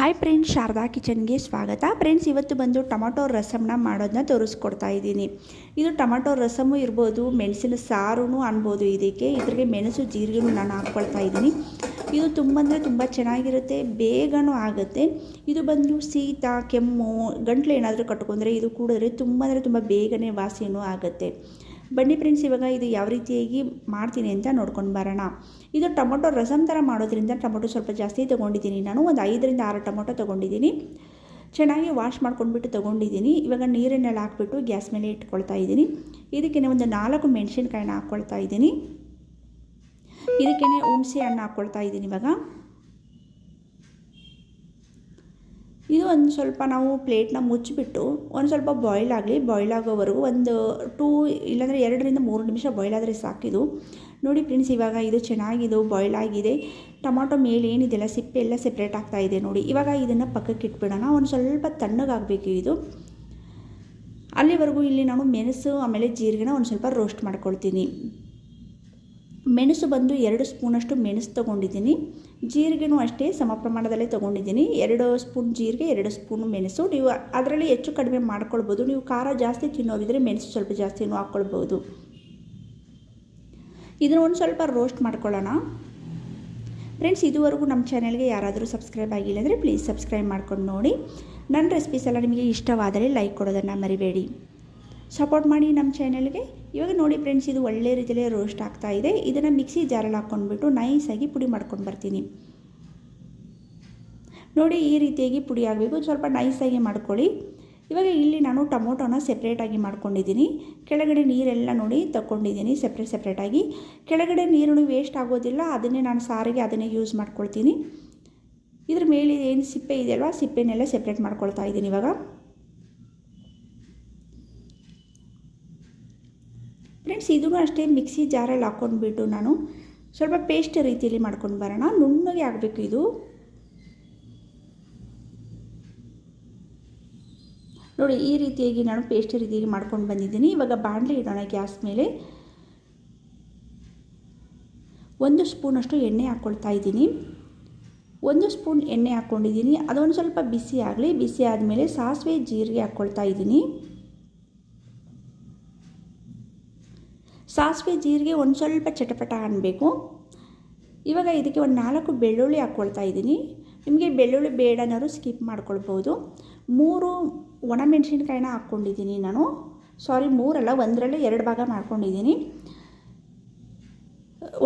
Hi friends Sharada ಕಿಚನ್ಗೆ ಸ್ವಾಗತ. Friends ಇವತ್ತು ಬಂದು ಟೊಮೊಟೊ ರಸಮ್ನ ಮಾಡೋದನ್ನ ತೋರಿಸ್ಕೊಡ್ತಾ ಇದ್ದೀನಿ. ಇದು ಟೊಮೊಟೊ ರಸಮು ಇರ್ಬೋದು, ಮೆಣಸಿನ ಸಾರೂ ಅನ್ಬೋದು ಇದಕ್ಕೆ. ಇದ್ರಿಗೆ ಮೆಣಸು, ಜೀರಿಗೆನೂ ನಾನು ಹಾಕ್ಕೊಳ್ತಾ ಇದ್ದೀನಿ. ಇದು ತುಂಬ ಅಂದರೆ ತುಂಬ ಚೆನ್ನಾಗಿರುತ್ತೆ, ಬೇಗನೂ ಆಗುತ್ತೆ. ಇದು ಬಂದು ಶೀತ, ಕೆಮ್ಮು, ಗಂಟ್ಲು ಏನಾದರೂ ಕಟ್ಕೊಂಡ್ರೆ ಇದು ಕೂಡಿದ್ರೆ ತುಂಬ ಅಂದರೆ ತುಂಬ ಬೇಗನೆ ವಾಸಿಯೂ ಆಗುತ್ತೆ. ಬನ್ನಿ ಫ್ರೆಂಡ್ಸ್ ಇವಾಗ ಇದು ಯಾವ ರೀತಿಯಾಗಿ ಮಾಡ್ತೀನಿ ಅಂತ ನೋಡ್ಕೊಂಡು ಬರೋಣ. ಇದು ಟೊಮೊಟೊ ರಸಮ್ ಥರ ಮಾಡೋದ್ರಿಂದ ಟೊಮೊಟೊ ಸ್ವಲ್ಪ ಜಾಸ್ತಿ ತೊಗೊಂಡಿದ್ದೀನಿ. ನಾನು ಒಂದು ಐದರಿಂದ ಆರು ಟೊಮೊಟೊ ತೊಗೊಂಡಿದ್ದೀನಿ. ಚೆನ್ನಾಗಿ ವಾಶ್ ಮಾಡ್ಕೊಂಡ್ಬಿಟ್ಟು ತೊಗೊಂಡಿದ್ದೀನಿ. ಇವಾಗ ನೀರನ್ನೆಲ್ಲ ಹಾಕ್ಬಿಟ್ಟು ಗ್ಯಾಸ್ ಮೇಲೆ ಇಟ್ಕೊಳ್ತಾ ಇದ್ದೀನಿ. ಇದಕ್ಕೆ ಒಂದು ನಾಲ್ಕು ಮೆಣಸಿನ್ಕಾಯಿನ ಹಾಕ್ಕೊಳ್ತಾ ಇದ್ದೀನಿ. ಇದಕ್ಕೇ ಹುಣಸೆ ಹಣ್ಣು ಹಾಕ್ಕೊಳ್ತಾ ಇದ್ದೀನಿ ಇವಾಗ. ಇದು ಒಂದು ಸ್ವಲ್ಪ ನಾವು ಪ್ಲೇಟ್ನ ಮುಚ್ಚಿಬಿಟ್ಟು ಒಂದು ಸ್ವಲ್ಪ ಬಾಯ್ಲ್ ಆಗಲಿ ಬಾಯ್ಲ್ ಆಗೋವರೆಗೂ ಒಂದು ಟೂ ಇಲ್ಲಾಂದರೆ ಎರಡರಿಂದ ಮೂರು ನಿಮಿಷ ಬಾಯ್ಲ್ ಆದರೆ ಸಾಕಿದು ನೋಡಿ ಫ್ರೆಂಡ್ಸ್ ಇವಾಗ ಇದು ಚೆನ್ನಾಗಿದು ಬಾಯ್ಲ್ ಆಗಿದೆ. ಟೊಮಾಟೊ ಮೇಲೆ ಏನಿದೆಲ್ಲ ಸಿಪ್ಪೆ ಎಲ್ಲ ಸೆಪ್ರೇಟ್ ಆಗ್ತಾ ಇದೆ ನೋಡಿ. ಇವಾಗ ಇದನ್ನು ಪಕ್ಕಕ್ಕೆ ಇಟ್ಬಿಡೋಣ. ಒಂದು ಸ್ವಲ್ಪ ತಣ್ಣಗಾಗಬೇಕು ಇದು. ಅಲ್ಲಿವರೆಗೂ ಇಲ್ಲಿ ನಾನು ಮೆಣಸು, ಆಮೇಲೆ ಜೀರಿಗೆನ ಒಂದು ಸ್ವಲ್ಪ ರೋಸ್ಟ್ ಮಾಡ್ಕೊಳ್ತೀನಿ. ಮೆಣಸು ಬಂದು ಎರಡು ಸ್ಪೂನಷ್ಟು ಮೆಣಸು ತೊಗೊಂಡಿದ್ದೀನಿ. ಜೀರಿಗೆನೂ ಅಷ್ಟೇ ಸಮ ಪ್ರಮಾಣದಲ್ಲೇ ತೊಗೊಂಡಿದ್ದೀನಿ. ಎರಡು ಸ್ಪೂನ್ ಜೀರಿಗೆ, ಎರಡು ಸ್ಪೂನ್ ಮೆಣಸು. ನೀವು ಅದರಲ್ಲಿ ಹೆಚ್ಚು ಕಡಿಮೆ ಮಾಡ್ಕೊಳ್ಬೋದು. ನೀವು ಖಾರ ಜಾಸ್ತಿ ತಿನ್ನೋರಿದ್ರೆ ಮೆಣಸು ಸ್ವಲ್ಪ ಜಾಸ್ತಿನೂ ಹಾಕ್ಕೊಳ್ಬೋದು. ಇದನ್ನು ಒಂದು ಸ್ವಲ್ಪ ರೋಸ್ಟ್ ಮಾಡ್ಕೊಳ್ಳೋಣ. ಫ್ರೆಂಡ್ಸ್ ಇದುವರೆಗೂ ನಮ್ಮ ಚಾನೆಲ್ಗೆ ಯಾರಾದರೂ ಸಬ್ಸ್ಕ್ರೈಬ್ ಆಗಿಲ್ಲ ಅಂದರೆ ಪ್ಲೀಸ್ ಸಬ್ಸ್ಕ್ರೈಬ್ ಮಾಡ್ಕೊಂಡು ನೋಡಿ. ನನ್ನ ರೆಸಿಪೀಸ್ ಎಲ್ಲ ನಿಮಗೆ ಇಷ್ಟವಾದರೆ ಲೈಕ್ ಕೊಡೋದನ್ನು ಮರಿಬೇಡಿ. ಸಪೋರ್ಟ್ ಮಾಡಿ ನಮ್ಮ ಚಾನೆಲ್ಗೆ ಇವಾಗ ನೋಡಿ ಫ್ರೆಂಡ್ಸ್ ಇದು ಒಳ್ಳೆ ರೀತಿಯಲ್ಲಿ ರೋಸ್ಟ್ ಆಗ್ತಾ ಇದೆ. ಇದನ್ನು ಮಿಕ್ಸಿ ಜಾರಲ್ಲಿ ಹಾಕ್ಕೊಂಡ್ಬಿಟ್ಟು ನೈಸಾಗಿ ಪುಡಿ ಮಾಡ್ಕೊಂಡು ಬರ್ತೀನಿ. ನೋಡಿ ಈ ರೀತಿಯಾಗಿ ಪುಡಿ ಆಗಬೇಕು. ಸ್ವಲ್ಪ ನೈಸಾಗಿ ಮಾಡ್ಕೊಳ್ಳಿ. ಇವಾಗ ಇಲ್ಲಿ ನಾನು ಟೊಮೊಟೊನ ಸೆಪ್ರೇಟಾಗಿ ಮಾಡ್ಕೊಂಡಿದ್ದೀನಿ. ಕೆಳಗಡೆ ನೀರೆಲ್ಲ ನೋಡಿ ತಗೊಂಡಿದ್ದೀನಿ ಸೆಪ್ರೇಟ್ ಸೆಪ್ರೇಟಾಗಿ ಕೆಳಗಡೆ ನೀರು ವೇಸ್ಟ್ ಆಗೋದಿಲ್ಲ. ಅದನ್ನೇ ನಾನು ಸಾರಿಗೆ ಅದನ್ನೇ ಯೂಸ್ ಮಾಡ್ಕೊಳ್ತೀನಿ. ಇದ್ರ ಮೇಲೆ ಏನು ಸಿಪ್ಪೆ ಇದೆಯಲ್ವ? ಸಿಪ್ಪೆನೆಲ್ಲ ಸೆಪ್ರೇಟ್ ಮಾಡ್ಕೊಳ್ತಾ ಇದ್ದೀನಿ ಇವಾಗ. ಫ್ರೆಂಡ್ಸ್ ಇದೂ ಅಷ್ಟೇ ಮಿಕ್ಸಿ ಜಾರಲ್ಲಿ ಹಾಕ್ಕೊಂಡ್ಬಿಟ್ಟು ನಾನು ಸ್ವಲ್ಪ ಪೇಸ್ಟ್ ರೀತಿಯಲ್ಲಿ ಮಾಡ್ಕೊಂಡು ಬರೋಣ. ನುಣ್ಣಗೆ ಆಗಬೇಕು ಇದು. ನೋಡಿ, ಈ ರೀತಿಯಾಗಿ ನಾನು ಪೇಸ್ಟ್ ರೀತಿಯಲ್ಲಿ ಮಾಡ್ಕೊಂಡು ಬಂದಿದ್ದೀನಿ. ಇವಾಗ ಬಾಣಲೆ ಇಡೋಣ ಗ್ಯಾಸ್ ಮೇಲೆ. ಒಂದು ಸ್ಪೂನಷ್ಟು ಎಣ್ಣೆ ಹಾಕ್ಕೊಳ್ತಾ ಇದ್ದೀನಿ. ಒಂದು ಸ್ಪೂನ್ ಎಣ್ಣೆ ಹಾಕ್ಕೊಂಡಿದ್ದೀನಿ. ಅದೊಂದು ಸ್ವಲ್ಪ ಬಿಸಿ ಆಗಲಿ. ಬಿಸಿ ಆದಮೇಲೆ ಸಾಸಿವೆ, ಜೀರಿಗೆ ಹಾಕ್ಕೊಳ್ತಾ ಇದ್ದೀನಿ. ಸಾಸಿವೆ ಜೀರಿಗೆ ಒಂದು ಸ್ವಲ್ಪ ಚಟಪಟ ಅನ್ನಬೇಕು ಇವಾಗ ಇದಕ್ಕೆ ಒಂದು ನಾಲ್ಕು ಬೆಳ್ಳುಳ್ಳಿ ಹಾಕ್ಕೊಳ್ತಾ ಇದ್ದೀನಿ. ನಿಮಗೆ ಬೆಳ್ಳುಳ್ಳಿ ಬೇಡನಾದ್ರು ಸ್ಕಿಪ್ ಮಾಡ್ಕೊಳ್ಬೋದು. ಮೂರು ಒಣಮೆಣಸಿನ್ಕಾಯಿನ ಹಾಕ್ಕೊಂಡಿದ್ದೀನಿ ನಾನು. ಸಾರಿ ಮೂರಲ್ಲ, ಒಂದರಲ್ಲೇ ಎರಡು ಭಾಗ ಮಾಡ್ಕೊಂಡಿದ್ದೀನಿ.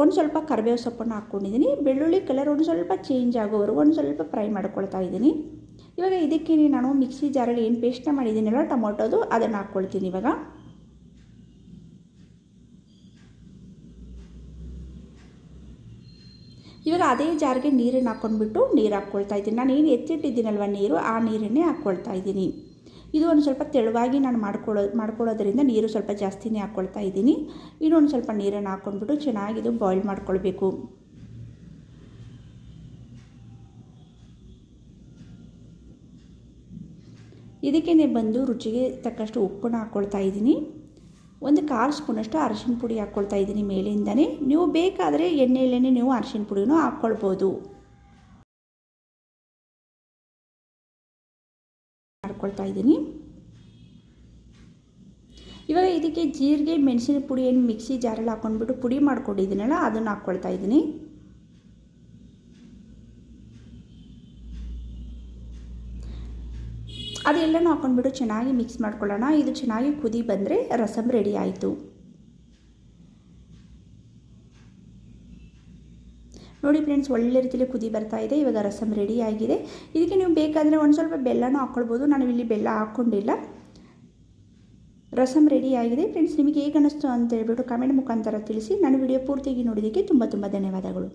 ಒಂದು ಸ್ವಲ್ಪ ಕರಿಬೇವು ಸೊಪ್ಪನ್ನು ಹಾಕ್ಕೊಂಡಿದ್ದೀನಿ. ಬೆಳ್ಳುಳ್ಳಿ ಕಲರ್ ಒಂದು ಸ್ವಲ್ಪ ಚೇಂಜ್ ಆಗೋವರು ಒಂದು ಸ್ವಲ್ಪ ಫ್ರೈ ಮಾಡ್ಕೊಳ್ತಾ ಇದ್ದೀನಿ. ಇವಾಗ ಇದಕ್ಕೆ ನಾನು ಮಿಕ್ಸಿ ಜಾರಲ್ಲಿ ಏನು ಪೇಸ್ಟ್ನ ಮಾಡಿದ್ದೀನಲ್ಲ ಟೊಮೊಟೊದು ಅದನ್ನು ಹಾಕ್ಕೊಳ್ತೀನಿ ಇವಾಗ. ಇವಾಗ ಅದೇ ಜಾರಿಗೆ ನೀರನ್ನು ಹಾಕ್ಕೊಂಡ್ಬಿಟ್ಟು ನೀರು ಹಾಕ್ಕೊಳ್ತಾ ಇದ್ದೀನಿ. ನಾನು ಏನು ಎತ್ತಿಟ್ಟಿದ್ದೀನಲ್ವ ನೀರು? ಆ ನೀರನ್ನೇ ಹಾಕ್ಕೊಳ್ತಾ ಇದ್ದೀನಿ. ಇದು ಒಂದು ಸ್ವಲ್ಪ ತೆಳುವಾಗಿ ನಾನು ಮಾಡ್ಕೊಳ್ಳೋ ಮಾಡ್ಕೊಳ್ಳೋದ್ರಿಂದ ನೀರು ಸ್ವಲ್ಪ ಜಾಸ್ತಿನೇ ಹಾಕ್ಕೊಳ್ತಾ ಇದ್ದೀನಿ. ಇನ್ನೊಂದು ಸ್ವಲ್ಪ ನೀರನ್ನು ಹಾಕ್ಕೊಂಡ್ಬಿಟ್ಟು ಚೆನ್ನಾಗಿದು ಬಾಯ್ಲ್ ಮಾಡ್ಕೊಳ್ಬೇಕು. ಇದಕ್ಕೇ ಬಂದು ರುಚಿಗೆ ತಕ್ಕಷ್ಟು ಉಪ್ಪನ್ನು ಹಾಕ್ಕೊಳ್ತಾ ಇದ್ದೀನಿ. ಒಂದು ಕಾಲು ಸ್ಪೂನಷ್ಟು ಅರಶಿನ ಪುಡಿ ಹಾಕ್ಕೊಳ್ತಾ ಇದ್ದೀನಿ ಮೇಲಿಂದನೇ. ನೀವು ಬೇಕಾದರೆ ಎಣ್ಣೆಯಲ್ಲೇ ನೀವು ಅರಶಿನ ಪುಡಿನೂ ಹಾಕ್ಕೊಳ್ಬೋದು. ಮಾಡ್ಕೊಳ್ತಾ ಇದ್ದೀನಿ. ಇವಾಗ ಇದಕ್ಕೆ ಜೀರಿಗೆ, ಮೆಣಸಿನ ಪುಡಿ ಏನು ಮಿಕ್ಸಿ ಜಾರಲ್ಲಿ ಹಾಕ್ಕೊಂಡ್ಬಿಟ್ಟು ಪುಡಿ ಮಾಡ್ಕೊಂಡಿದ್ದೀನಲ್ಲ, ಅದನ್ನು ಹಾಕ್ಕೊಳ್ತಾ ಇದ್ದೀನಿ. ಅದೆಲ್ಲನೂ ಹಾಕ್ಕೊಂಡ್ಬಿಟ್ಟು ಚೆನ್ನಾಗಿ ಮಿಕ್ಸ್ ಮಾಡ್ಕೊಳ್ಳೋಣ. ಇದು ಚೆನ್ನಾಗಿ ಕುದಿ ಬಂದರೆ ರಸಮ್ ರೆಡಿ ಆಯಿತು. ನೋಡಿ ಫ್ರೆಂಡ್ಸ್ ಒಳ್ಳೆ ರೀತಿಯಲ್ಲಿ ಕುದಿ ಬರ್ತಾ ಇದೆ. ಇವಾಗ ರಸಮ್ ರೆಡಿ ಆಗಿದೆ. ಇದಕ್ಕೆ ನೀವು ಬೇಕಾದರೆ ಒಂದು ಸ್ವಲ್ಪ ಬೆಲ್ಲನೂ ಹಾಕ್ಕೊಳ್ಬೋದು ನಾನು ಇಲ್ಲಿ ಬೆಲ್ಲ ಹಾಕ್ಕೊಂಡಿಲ್ಲ ರಸಮ್ ರೆಡಿ ಆಗಿದೆ. ಫ್ರೆಂಡ್ಸ್ ನಿಮಗೆ ಹೇಗೆ ಅನ್ನಿಸ್ತು ಅಂತ ಹೇಳ್ಬಿಟ್ಟು ಕಮೆಂಟ್ ಮುಖಾಂತರ ತಿಳಿಸಿ. ನಾನು ವಿಡಿಯೋ ಪೂರ್ತಿಯಾಗಿ ನೋಡಿದ್ದಕ್ಕೆ ತುಂಬ ತುಂಬ ಧನ್ಯವಾದಗಳು.